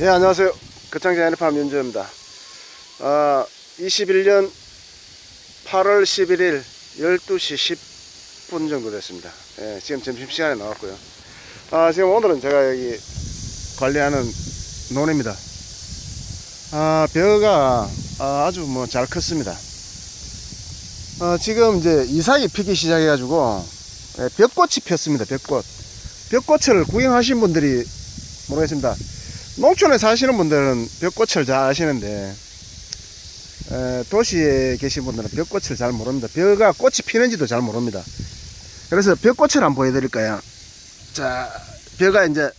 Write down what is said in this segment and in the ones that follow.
예, 안녕하세요. 거창장 애니팜 윤주입니다. 아, 21년 8월 11일 12시 10분 정도 됐습니다. 예, 지금 점심시간에 나왔고요. 아, 지금 오늘은 제가 여기 관리하는 논입니다. 아, 벼가 아, 아주 뭐 잘 컸습니다. 아, 지금 이제 이삭이 피기 시작해 가지고 예, 벽꽃이 폈습니다. 벽꽃. 벽꽃을 구경하신 분들이 모르겠습니다. 농촌에 사시는 분들은 벽꽃을 잘 아시는데 에, 도시에 계신 분들은 벽꽃을 잘 모릅니다. 벼가 꽃이 피는지도 잘 모릅니다. 그래서 벽꽃을 한번 보여드릴까요? 자, 벼가 이제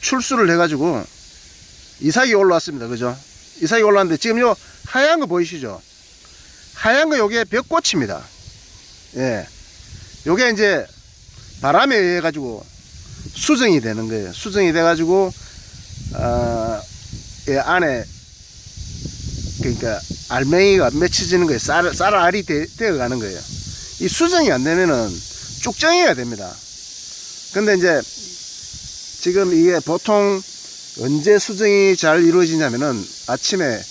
출수를 해가지고 이삭이 올라왔습니다. 그죠? 이삭이 올라왔는데 지금 요 하얀 거 보이시죠? 하얀 거 요게 벽꽃입니다. 예. 요게 이제 바람에 의해 가지고 수정이 되는 거예요. 수정이 돼 가지고 안에 그러니까 알맹이가 맺혀지는 거예요. 쌀, 쌀 알이 되, 되어 가는 거예요. 이 수정이 안 되면은 쭉정이가 됩니다. 근데 이제 지금 이게 보통 언제 수정이 잘 이루어지냐면은 아침에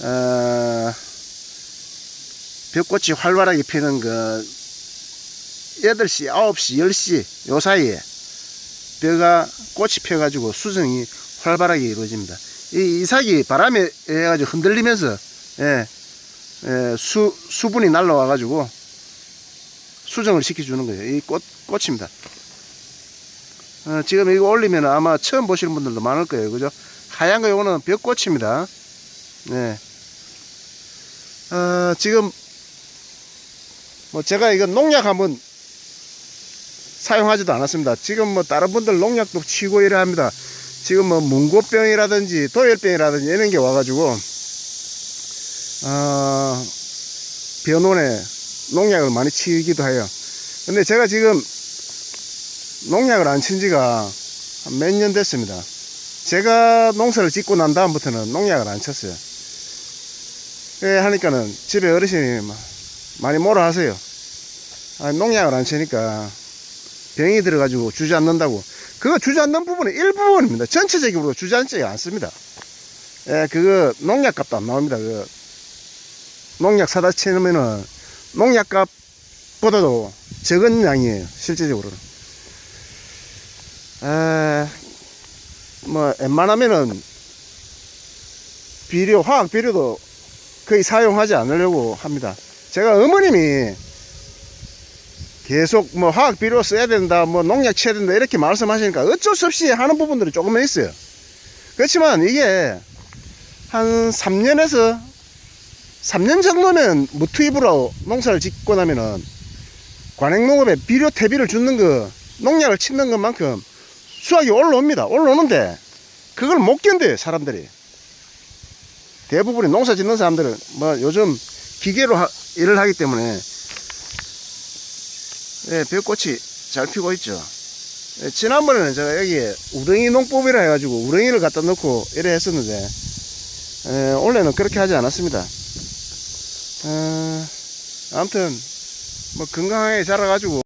어, 벽꽃이 활발하게 피는 그 8시, 9시, 10시 요 사이에 벼가 꽃이 펴가지고 수정이 활발하게 이루어집니다. 이 이삭이 바람에 의해 가지고 흔들리면서 예, 예, 수 수분이 날라와 가지고 수정을 시켜주는 거예요. 이 꽃 꽃입니다. 어, 지금 이거 올리면 아마 처음 보시는 분들도 많을 거예요, 그죠? 하얀 거 요거는 벽꽃입니다. 네. 어, 지금 뭐 제가 이거 농약 한번 사용하지도 않았습니다. 지금 뭐 다른 분들 농약도 치고 이래 합니다. 지금 뭐 문고병이라든지 도열병이라든지 이런 게 와가지고 어, 변온에 농약을 많이 치기도 해요. 근데 제가 지금 농약을 안 친 지가 몇 년 됐습니다. 제가 농사를 짓고 난 다음부터는 농약을 안 쳤어요. 그 하니까는 집에 어르신이 막 많이 뭐라 하세요. 아, 농약을 안 치니까 병이 들어가지고 주저앉는다고. 그거 주저앉는 부분은 일부분입니다. 전체적으로 주저앉지 않습니다. 예, 그거 농약 값도 안 나옵니다. 그 농약 사다 치면은 농약 값보다도 적은 양이에요. 실제적으로는. 에, 뭐, 웬만하면은 비료, 화학 비료도 거의 사용하지 않으려고 합니다. 제가 어머님이 계속 뭐 화학 비료 써야 된다, 뭐 농약 쳐야 된다 이렇게 말씀하시니까 어쩔 수 없이 하는 부분들이 조금은 있어요. 그렇지만 이게 한 3년에서 3년 정도면 무투입으로 농사를 짓고 나면은 관행농업에 비료 퇴비를 주는 거 농약을 치는 것만큼 수확이 올라옵니다. 올라오는데 그걸 못 견뎌요 사람들이. 대부분의 농사 짓는 사람들은 뭐 요즘 기계로 하- 일을 하기 때문에 예, 벽꽃이 잘 피고 있죠. 예, 지난번에는 제가 여기에 우렁이 농법이라 해가지고 우렁이를 갖다 넣고 이래 했었는데 예, 원래는 그렇게 하지 않았습니다. 어, 아무튼 뭐 건강하게 자라가지고